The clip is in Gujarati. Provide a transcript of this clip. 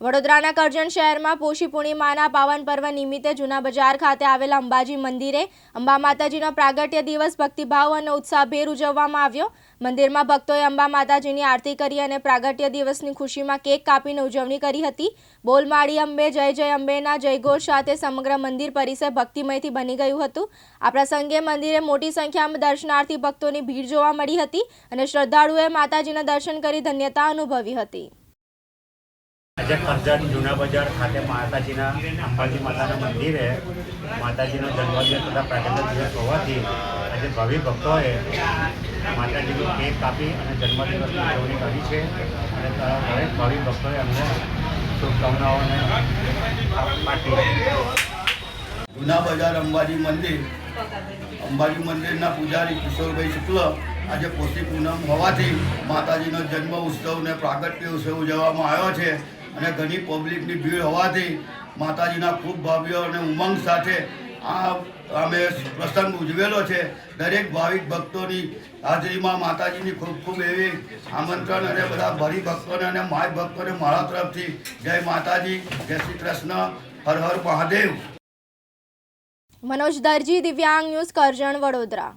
વડોદરાના કરજણ શહેરમાં પોષી પૂર્ણિમાના પાવન પર્વ નિમિત્તે જૂના બજાર ખાતે આવેલા અંબાજી મંદિરે અંબા માતાજીનો પ્રાગટ્ય દિવસ ભક્તિભાવ અને ઉત્સાહભેર ઉજવવામાં આવ્યો. મંદિરમાં ભક્તોએ અંબા માતાજીની આરતી કરી અને પ્રાગટ્ય દિવસની ખુશીમાં કેક કાપીને ઉજવણી કરી હતી. બોલમાળી અંબે, જય જય અંબેના જયઘોષ સાથે સમગ્ર મંદિર પરિસર ભક્તિમયથી બની ગયું હતું. આ પ્રસંગે મંદિરે મોટી સંખ્યામાં દર્શનાર્થી ભક્તોની ભીડ જોવા મળી હતી અને શ્રદ્ધાળુઓએ માતાજીના દર્શન કરી ધન્યતા અનુભવી હતી. આજે ખરજણ જૂના બજાર ખાતે માતાજીના, અંબાજી માતાના મંદિરે માતાજીનો જન્મદિવસ તથા પ્રાગટ્ય દિવસ હોવાથી આજે ભાવિ ભક્તોએ માતાજીનો કેક કાપી અને જન્મદિવસની ઉજવણી કરી છે. અને દરેક ભાવિ ભક્તોએ અમને શુભકામનાઓને પાઠવી જૂના બજાર અંબાજી મંદિર, અંબાજી મંદિરના પૂજારી કિશોરભાઈ શુક્લ આજે પોષી પૂનમ હોવાથી માતાજીનો જન્મ ઉત્સવ ને પ્રાગટ્ય ઉત્સવ ઉજવવામાં આવ્યો છે. અને ઘણી પબ્લિકની ભીડ હોવાથી માતાજીના ખૂબ ભાવ્ય અને ઉમંગ સાથે આ અમે પ્રસંગ ઉજવેલો છે. દરેક ભાવિક ભક્તોની હાજરીમાં માતાજીની ખૂબ ખૂબ એવી આમંત્રણ અને બધા ભરી ભક્તોને અને માય ભક્તોને મારા તરફથી જય માતાજી, જય શ્રી કૃષ્ણ, હર હર મહાદેવ. મનોજ દરજી, દિવ્યાંગ ન્યૂઝ કરજણ, વડોદરા.